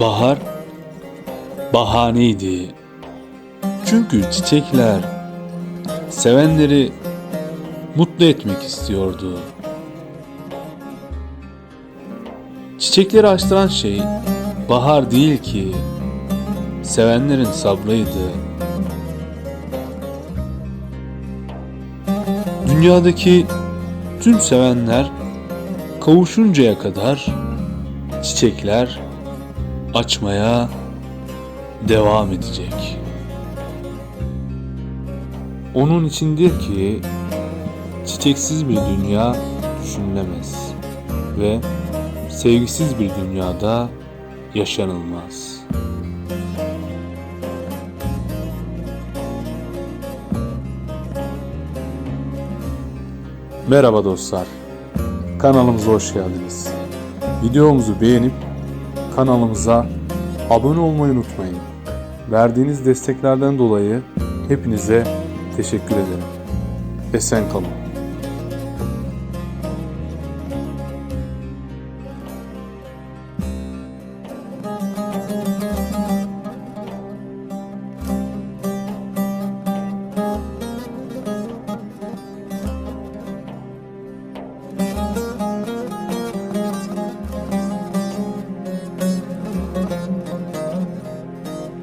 Bahar bahaneydi. Çünkü çiçekler sevenleri mutlu etmek istiyordu. Çiçekleri açtıran şey bahar değil ki sevenlerin sabrıydı. Dünyadaki tüm sevenler kavuşuncaya kadar çiçekler açmaya devam edecek. Onun içindir ki çiçeksiz bir dünya düşünülemez ve sevgisiz bir dünyada yaşanılmaz. Merhaba dostlar. Kanalımıza hoş geldiniz. Videomuzu beğenip kanalımıza abone olmayı unutmayın. Verdiğiniz desteklerden dolayı hepinize teşekkür ederim. Esen kalın.